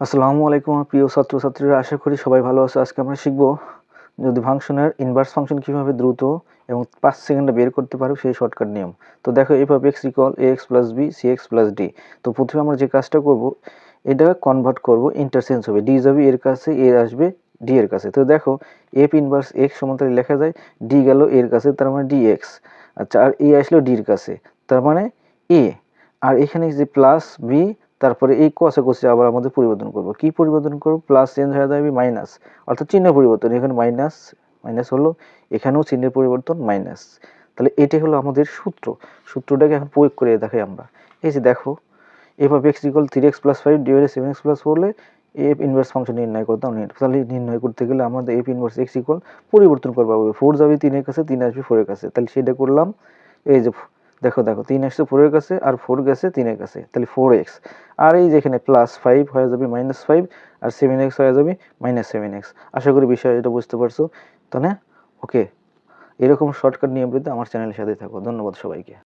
আসসালামু আলাইকুম প্রিয় ছাত্রছাত্রীরা। আশা করি সবাই ভালো আছে। আজকে আমরা শিখব যদি ফাংশনের ইনভার্স ফাংশন কীভাবে দ্রুত এবং পাঁচ সেকেন্ডে বের করতে পারো সেই শর্টকাট নিয়ম। তো দেখো এভাবে x equal a x plus b c x plus d তো প্রথমে আমরা যে কাজটা করব, এটা কনভার্ট করব ইন্টারচেঞ্জ হবে। ডি যাবে এর কাছে এ আসবে ডি এর কাছে। তো দেখো এফ ইনভার্স এক্স সমান্তরাল লেখা যায় ডি গেল এর কাছে, তার মানে ডি এক্স আচ্ছা আর এ আসলো ডির কাছে, তার মানে এ আর এখানে যে প্লাস বি তারপরে এই কষে কষে আবার আমাদের পরিবর্তন করব। কি পরিবর্তন করব? প্লাস চেঞ্জ হয়ে যাবে মাইনাস অর্থাৎ চিহ্ন পরিবর্তন। এখানে মাইনাস মাইনাস হলো, এখানেও চিহ্নের পরিবর্তন মাইনাস তাহলে এটাই হলো আমাদের সূত্র। সূত্রটাকে এখন প্রয়োগ করে দেখাই আমরা। এই যে দেখো, এভাবে x equal three x plus five ডিভাইডে seven x plus ফোরলে এফ ইনভার্স ফাংশন নির্ণয় করতাম তাহলে নির্ণয় করতে গেলে আমাদের এফ ইনভার্স এক্স ইকল পরিবর্তন করব। ফোর যাবে, তিনের কাছে, তিন আসবে ফোরের কাছে। তাহলে সেটা করলাম, এই যে দেখো দেখো, তিন এক্স তো ফোরের কাছে আর ফোর গেছে তিনের কাছে, তাহলে ফোর এক্স। আর এই যেখানে প্লাস ফাইভ হয়ে যাবে মাইনাস ফাইভ আর সেভেন এক্স হয়ে যাবে মাইনাস সেভেন এক্স। আশা করি বিষয় এটা বুঝতে পারছ। তাহলে ওকে এরকম শর্টকাট নিয়ে পেতে আমার চ্যানেলের সাথে থাকো। ধন্যবাদ সবাইকে।